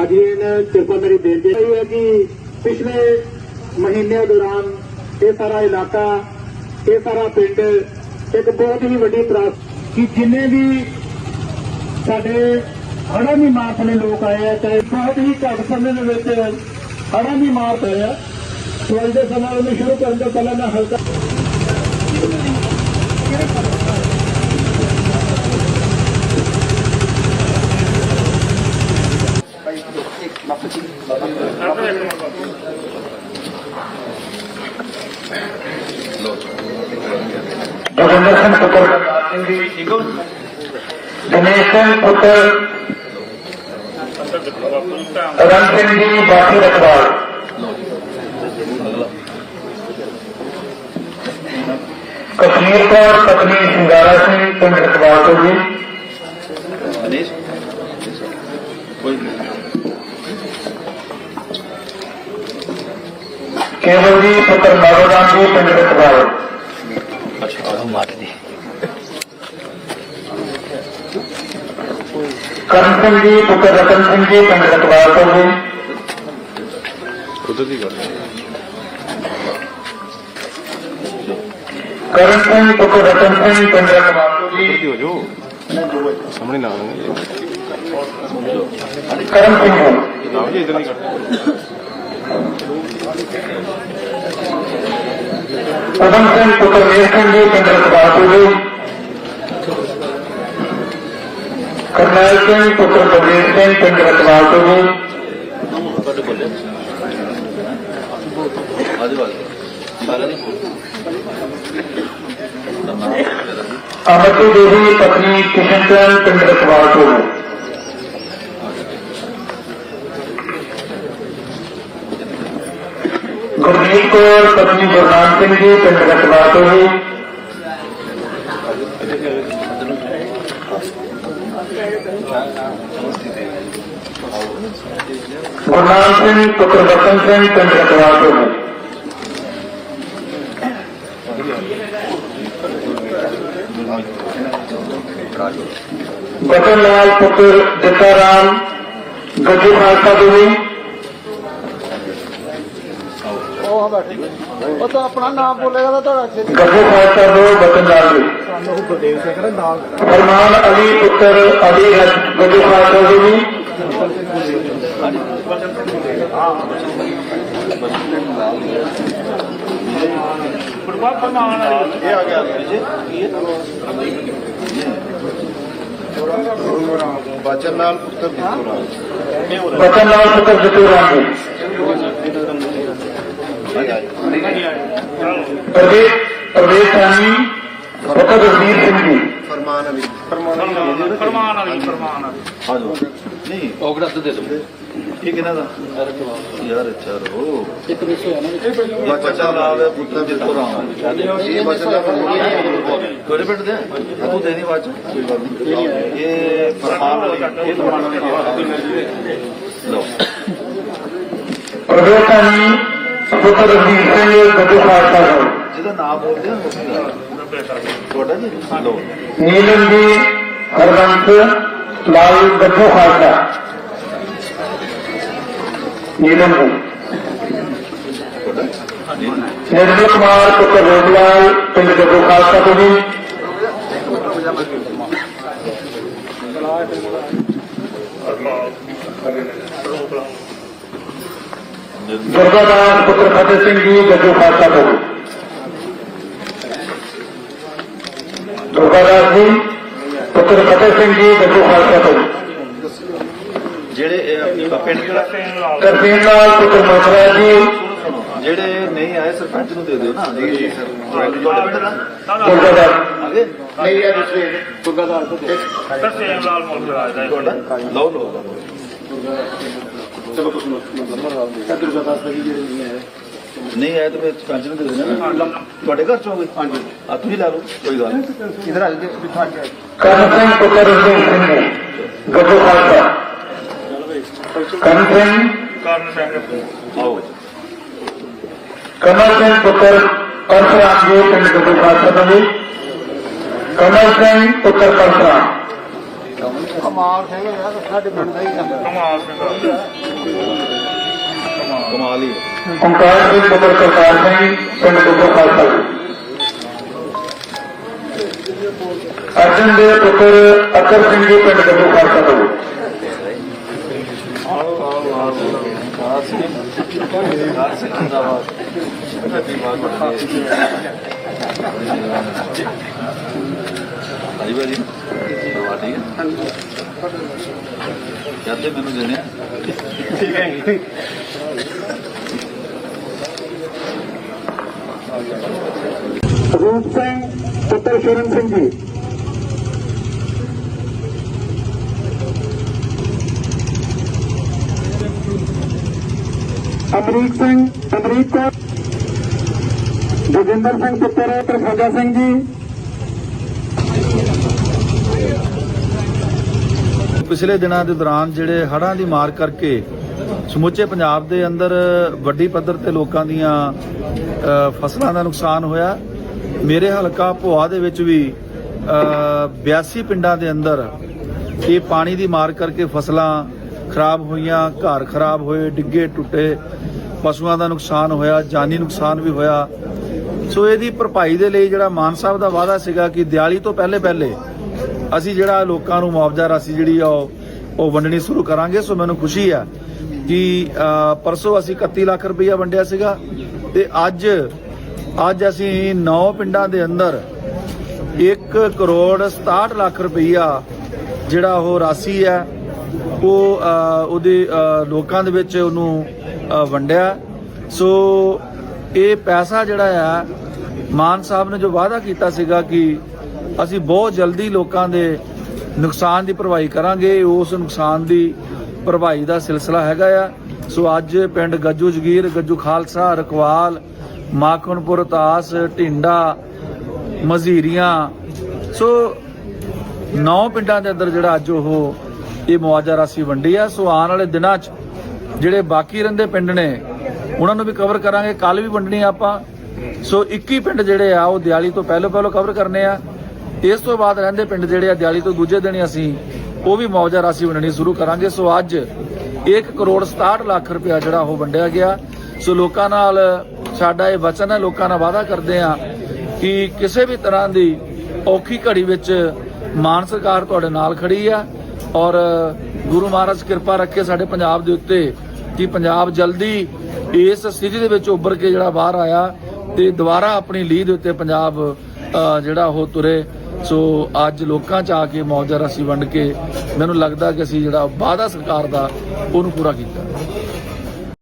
ਹਾਜ਼ਰੀਨ ਕਿਰਪਾ ਮੇਰੀ ਬੇਨਤੀ ਇਹ ਹੈ ਕਿ ਪਿਛਲੇ ਮਹੀਨਿਆਂ ਦੌਰਾਨ ਇਹ ਸਾਰਾ ਇਲਾਕਾ, ਇਹ ਸਾਰਾ ਪਿੰਡ ਇੱਕ ਬਹੁਤ ਹੀ ਵੱਡੀ ਤਰਾਸ ਕਿ ਜਿੰਨੇ ਵੀ ਸਾਡੇ ਹੜ੍ਹਾਂ ਦੀ ਮਾਰ ਥਲੇ ਲੋਕ ਆਏ ਆ, ਚਾਹੇ ਬਹੁਤ ਹੀ ਘੱਟ ਸਮੇਂ ਦੇ ਵਿੱਚ ਹੜ੍ਹਾਂ ਦੀ ਮਾਰ ਪਏ ਆ, ਸੋ ਦੇ ਸਮਾਂ ਨੂੰ ਸ਼ੁਰੂ ਕਰਨ ਤੋਂ ਪਹਿਲਾਂ ਮੈਂ ਹਲਕਾ ਜੋਗਿੰਦਰ ਸਿੰਘ ਪੁੱਤਰ ਸਿੰਘ ਜੀ ਦਿਨੇਸ਼ ਸਿੰਘ ਪੁੱਤਰ ਰਣ ਸਿੰਘ ਜੀ ਬਾਕੀ ਰਖਵਾਲ ਕਸ਼ਮੀਰ ਕੌਰ ਪਤਨੀ ਸਿੰਗਾਰਾ ਸਿੰਘ ਪਿੰਡ ਰਖਵਾਲ ਤੋਂ ਜੀ ਮਨੀਸ਼ ਕੋਈ ਕੇਵਲ ਜੀ ਪੁੱਤਰ ਨਾਰੋਰਾਮ ਜੀ ਪਿੰਡ ਰਖਵਾਲ ਅੱਛਾ ਆਹ ਮਾਰ ਦੀ ਕਰਨ ਸਿੰਘ ਜੀ ਪੁੱਤਰ ਰਤਨ ਸਿੰਘ ਜੀ ਪਿੰਡ ਰਖਵਾਲ ਤੋਂ ਜੀ ਉਧਰ ਦੀ ਗੱਲ। ਕਰਨ ਸਿੰਘ ਪੁੱਤਰ ਰਤਨ ਸਿੰਘ ਪਿੰਡ ਰਖਵਾਲ ਤੋਂ ਜੀ ਹੋ ਜੋ ਸਾਹਮਣੇ ਨਾ ਆਉਂਦੇ ਕਰਨ ਸਿੰਘ ਜੀ ਨਾ ਜੀ ਇਧਰ ਨਹੀਂ ਕਰ ਉਦਮ ਸਿੰਘ ਪੁੱਤਰ ਵੀਰ ਸਿੰਘ ਜੀ ਪਿੰਡ ਰਖਵਾਲ ਤੋਂ ਜੀ ਕਰਨੈਲ ਸਿੰਘ ਪੁੱਤਰ ਬਲਵੀਰ ਸਿੰਘ ਪਿੰਡ ਰਖਵਾਲ ਤੋਂ ਜੀ ਤੁਹਾਡੇ ਕੋਲ ਆਜੋ ਆਜੋ ਸਾਰਾ ਨਹੀਂ ਅਮਰਤੀ ਦੇਵੀ ਪਤਨੀ ਕਿਸ਼ਨ ਚੰਦ ਪਿੰਡ ਰਖਵਾਲ ਤੋਂ ਜੀ ਗੁਰਜੀਤ ਕੌਰ ਪਤਨੀ ਗੁਰਨਾਮ ਸਿੰਘ ਜੀ ਪਿੰਡ ਰਖਵਾਲ ਤੋਂ ਜੀ ਗੁਰਨਾਮ ਸਿੰਘ ਪੁੱਤਰ ਰਤਨ ਸਿੰਘ ਪਿੰਡ ਰਖਵਾਲ ਤੋਂ ਜੀ ਬਚਨ ਲਾਲ ਪੁੱਤਰ ਜੱਟਾ ਰਾਮ ਗੱਜੂ ਖਾਲਸਾ ਤੋਂ ਜੀ ਉਹ ਤਾਂ ਆਪਣਾ ਨਾਮ ਬੋਲੇਗਾ ਤਾਂ ਤੁਹਾਡਾ ਛੇਤੀ ਗੱਜੂ ਖਾਲਸਾ ਤੋਂ ਬਚਨ ਲਾਲ ਜੀ ਸਾਨੂੰ ਗੁਰਦੇਵ ਸਿੰਘ ਦਾ ਨਾਮ ਫਰਮਾਨ ਅਲੀ ਪੁੱਤਰ ਅਲੀ ਗੱਜੂ ਖਾਲਸਾ ਤੋਂ ਜੀ ਇਹ ਆ ਗਿਆ ਬਚਨ ਨਾਲ ਪੁੱਤਰ ਨਹੀਂ। ਉਹ ਗ੍ਰੰਥ ਦੇ ਦੋ ਇਹ ਕਿਹਨਾਂ ਦਾ? ਯਾਰ ਅੱਛਾ ਰੋ। ਇੱਕ ਮਿਸ ਹੋਇਆ ਨਾ ਬਚਨ ਨਾਲ ਪੁੱਤਰ ਦਿੱਤੋ ਰਾਮ ਇਹ ਬਚਨ ਦਾ ਕੋੜੇ ਪਿੰਡ ਦੇ ਤੂੰ ਦੇ ਦੀ ਬਾਅਦ ਚ? ਕੋਈ ਗੱਲ ਨਹੀਂ। ਇਹ ਫਰਮਾਨ ਇਹ ਫਰਮਾਨ ਲੋ ਪ੍ਰਵੇਸ਼ ਸਾਨੀ ਪੁੱਤਰ ਰਣਵੀਰ ਸਿੰਘ ਗੱਜੂ ਖਾਲਸਾ ਤੋਂ ਜਿਹਦਾ ਨਾਮ ਬੋਲਦੇ ਆ ਤੁਹਾਡਾ ਜੀ? ਲੋ ਨੀਲਮ ਜੀ ਹਰਵੰਤ ਲਾਲ ਗੱਜੂ ਖਾਲਸਾ ਨੀਲਮ ਜੀ ਨਿਰਮਲ ਕੁਮਾਰ ਪੁੱਤਰ ਰੋਗਲਾਲ ਪਿੰਡ ਗੱਜੂ ਖਾਲਸਾ ਤੋਂ ਜੀ ਦੁਰਗਾ ਦਾਸ ਪੁੱਤਰ ਫਤਿਹ ਸਿੰਘ ਜੀ ਗੱਜੂ ਖਾਲਸਾ ਤੋਂ ਜੀ ਪੁੱਤਰ ਫਤਿਹ ਸਿੰਘ ਜੀ ਗੱਜੂ ਖਾਲਸਾ ਤੋਂ ਜਿਹੜੇ ਪਿੰਡ ਕਿਹੜਾ ਤਰਸੀਮ ਲਾਲ ਪੁੱਤਰ ਮੋਹਰਾ ਜੀ। ਜਿਹੜੇ ਨਹੀਂ ਆਏ ਸਰਪੰਚ ਨੂੰ ਦੇ ਦਿਓ ਨਾ। ਜੀ ਜੀ ਸਰ। ਤੁਹਾਡੇ ਪਿੰਡ ਦਾ ਲਾਲ ਤੁਹਾਡਾ ਲਓ ਲਓ। ਨਹੀਂ। ਆਏ। ਤਾਂ ਫਿਰ ਸਰਪੰਚ ਨੂੰ ਦੇ ਦੇਣਾ ਨਾ। ਤੁਹਾਡੇ ਘਰ ਚੋਂ ਹੋਵੇ ਹਾਂਜੀ। ਆ ਤੁਸੀਂ ਲਾ ਲਓ ਕੋਈ ਗੱਲ ਨਹੀਂ। ਇਧਰ ਆ ਸਿੰਘ ਪੁੱਤਰ ਸਿੰਘ ਖਾਲਸਾ ਸਿੰਘ ਕਰਨ ਸਿੰਘ ਆਓ। ਕਮਲ ਸਿੰਘ ਪੁੱਤਰ ਪਰਸ਼ਰਾਮ ਜੀ ਪਿੰਡ ਗੱਜੂ ਖਾਲਸਾ ਤੋਂ ਜੀ ਕਮਲ ਸਿੰਘ ਪੁੱਤਰ ਪਰਸ਼ਰਾਮ ਕਮਾਲ ਸਿੰਘ ਯਾਰ ਸਾਡੇ ਪਿੰਡ ਦਾ ਹੀ ਕਮਾਲ ਸਿੰਘ ਕਮਾਲ ਹੀ ਓਮਕਾਰ ਸਿੰਘ ਪੁੱਤਰ ਕਰਤਾਰ ਸਿੰਘ ਪਿੰਡ ਗੁੱਗੂ ਖਾਲਸਾ ਅਰਜਨ ਦੇ ਪੁੱਤਰ ਅਕਰ ਸਿੰਘ ਜੀ ਪਿੰਡ ਗੁੱਗੂ ਖਾਲਸਾ ਤੋਂ ਆਈ ਬਾਜੀ ਠੀਕ ਹੈ ਜਾਂਦੇ ਮੈਨੂੰ ਦੇਣੇ। ਆ। ਰੂਪ ਸਿੰਘ ਪੁੱਤਰ ਸ਼ਰਨ ਸਿੰਘ ਜੀ। ਅਮਰੀਕ ਸਿੰਘ ਅਮਰੀਕ ਕੌਰ। ਜੋਗਿੰਦਰ ਸਿੰਘ ਪੁੱਤਰ ਪ੍ਰਫੁੱਲਾ ਸਿੰਘ ਜੀ। ਪਿਛਲੇ ਦਿਨਾਂ ਦੇ ਦੌਰਾਨ ਜਿਹੜੇ ਹੜ੍ਹਾਂ ਦੀ ਮਾਰ ਕਰਕੇ ਸਮੁੱਚੇ ਪੰਜਾਬ ਦੇ ਅੰਦਰ ਵੱਡੀ ਪੱਧਰ ਤੇ ਲੋਕਾਂ ਦੀਆਂ ਫਸਲਾਂ ਦਾ ਨੁਕਸਾਨ ਹੋਇਆ। ਮੇਰੇ ਹਲਕਾ ਭੋਆ ਦੇ ਵਿੱਚ ਵੀ ਅ, 82 ਪਿੰਡਾਂ ਦੇ ਅੰਦਰ ਇਹ ਪਾਣੀ ਦੀ ਮਾਰ ਕਰਕੇ ਫਸਲਾਂ ਖਰਾਬ ਹੋਈਆਂ, ਘਰ ਖਰਾਬ ਹੋਏ, ਡਿੱਗੇ ਟੁੱਟੇ, ਪਸ਼ੂਆਂ ਦਾ ਨੁਕਸਾਨ ਹੋਇਆ, ਜਾਨੀ ਨੁਕਸਾਨ ਵੀ ਹੋਇਆ। ਸੋ ਇਹਦੀ ਭਰਪਾਈ ਦੇ ਲਈ ਜਿਹੜਾ ਮਾਨ ਸਾਹਿਬ ਦਾ ਵਾਅਦਾ ਸੀਗਾ ਕਿ ਦਿਵਾਲੀ ਤੋਂ ਪਹਿਲੇ ਪਹਿਲੇ ਅਸੀਂ ਜਿਹੜਾ ਲੋਕਾਂ ਨੂੰ ਮੁਆਵਜ਼ਾ ਰਾਸ਼ੀ ਜਿਹੜੀ ਆ ਉਹ ਉਹ ਵੰਡਣੀ ਸ਼ੁਰੂ ਕਰਾਂਗੇ। ਸੋ ਮੈਨੂੰ ਖੁਸ਼ੀ ਆ ਕਿ ਪਰਸੋਂ ਅਸੀਂ 31 ਲੱਖ ਰੁਪਈਆ ਵੰਡਿਆ ਸੀਗਾ ਤੇ ਅੱਜ ਅੱਜ ਅਸੀਂ 9 ਪਿੰਡਾਂ ਦੇ ਅੰਦਰ 1 ਕਰੋੜ 67 ਲੱਖ ਰੁਪਈਆ ਜਿਹੜਾ ਉਹ ਰਾਸ਼ੀ ਹੈ ਉਹ ਅ, ਉਹਦੇ ਲੋਕਾਂ ਦੇ ਵਿੱਚ ਉਹਨੂੰ ਵੰਡਿਆ। ਸੋ ਇਹ ਪੈਸਾ ਜਿਹੜਾ ਆ ਮਾਨ ਸਾਹਿਬ ਨੇ ਜੋ ਵਾਅਦਾ ਕੀਤਾ ਸੀਗਾ ਕਿ ਅਸੀਂ ਬਹੁਤ ਜਲਦੀ ਲੋਕਾਂ ਦੇ ਨੁਕਸਾਨ ਦੀ ਭਰਵਾਈ ਕਰਾਂਗੇ ਉਸ ਨੁਕਸਾਨ ਦੀ ਭਰਵਾਈ ਦਾ ਸਿਲਸਿਲਾ ਹੈਗਾ ਆ। ਸੋ ਅੱਜ ਪਿੰਡ ਗੱਜੂ ਜਗੀਰ ਗੱਜੂ ਖਾਲਸਾ ਰਕਵਾਲ ਮਾਖਣਪੁਰ ਤਾਸ ਢਿੰਡਾ ਮਜ਼ੀਰੀਆਂ। ਸੋ ਨੌ ਪਿੰਡਾਂ ਦੇ ਅੰਦਰ ਜਿਹੜਾ ਅੱਜ ਉਹ ਇਹ ਮੁਆਵਜ਼ਾ ਰਾਸ਼ੀ ਵੰਡੀ ਆ, ਸੋ ਆਉਣ ਵਾਲੇ ਦਿਨਾਂ 'ਚ ਜਿਹੜੇ ਬਾਕੀ ਰਹਿੰਦੇ ਪਿੰਡ ਨੇ, ਉਹਨਾਂ ਨੂੰ ਵੀ ਕਵਰ ਕਰਾਂਗੇ। ਕੱਲ ਵੀ ਵੰਡਣੀ ਆਪਾਂ। ਸੋ 21 ਪਿੰਡ ਜਿਹੜੇ ਆ, ਉਹ ਦਿਵਾਲੀ ਤੋਂ ਪਹਿਲਾਂ ਪਹਿਲਾਂ ਕਵਰ ਕਰਨੇ ਆ। ਇਸ ਤੋਂ ਬਾਅਦ ਰਹਿੰਦੇ ਪਿੰਡ ਜਿਹੜੇ ਆ ਦਿਵਾਲੀ ਤੋਂ ਦੂਜੇ ਦਿਨ ਅਸੀਂ ਉਹ ਵੀ ਮੁਆਵਜ਼ਾ ਰਾਸ਼ੀ ਵੰਡਣੀ ਸ਼ੁਰੂ ਕਰਾਂਗੇ। ਸੋ ਅੱਜ 1 ਕਰੋੜ 67 ਲੱਖ ਰੁਪਇਆ ਜਿਹੜਾ ਉਹ ਵੰਡਿਆ ਗਿਆ। ਸੋ ਲੋਕਾਂ ਨਾਲ ਸਾਡਾ ਇਹ ਵਚਨ ਹੈ, ਲੋਕਾਂ ਨਾਲ ਵਾਅਦਾ ਕਰਦੇ ਆ ਕਿ ਕਿਸੇ ਵੀ ਤਰ੍ਹਾਂ ਦੀ ਔਖੀ ਘੜੀ ਵਿੱਚ ਮਾਨ ਸਰਕਾਰ ਤੁਹਾਡੇ ਨਾਲ ਖੜੀ ਆ। ਔਰ ਗੁਰੂ ਮਹਾਰਾਜ ਕਿਰਪਾ ਰੱਖੇ ਸਾਡੇ ਪੰਜਾਬ ਦੇ ਉੱਤੇ ਕਿ ਪੰਜਾਬ ਜਲਦੀ ਇਸ ਸਥਿਤੀ ਦੇ ਵਿੱਚ ਉੱਭਰ ਕੇ ਜਿਹੜਾ ਬਾਹਰ ਆਇਆ ਤੇ ਦੁਬਾਰਾ ਆਪਣੀ ਲੀਹ ਦੇ ਉੱਤੇ ਪੰਜਾਬ ਜਿਹੜਾ ਉਹ ਤੁਰੇ। ਸੋ ਅੱਜ ਲੋਕਾਂ ਚ ਆ ਕੇ ਮੌਜਾ ਰਾਸ਼ੀ ਵੰਡ ਕੇ ਮੈਨੂੰ ਲੱਗਦਾ ਕਿ ਅਸੀਂ ਜਿਹੜਾ ਵਾਅਦਾ ਸਰਕਾਰ ਦਾ ਉਹਨੂੰ ਪੂਰਾ ਕੀਤਾ।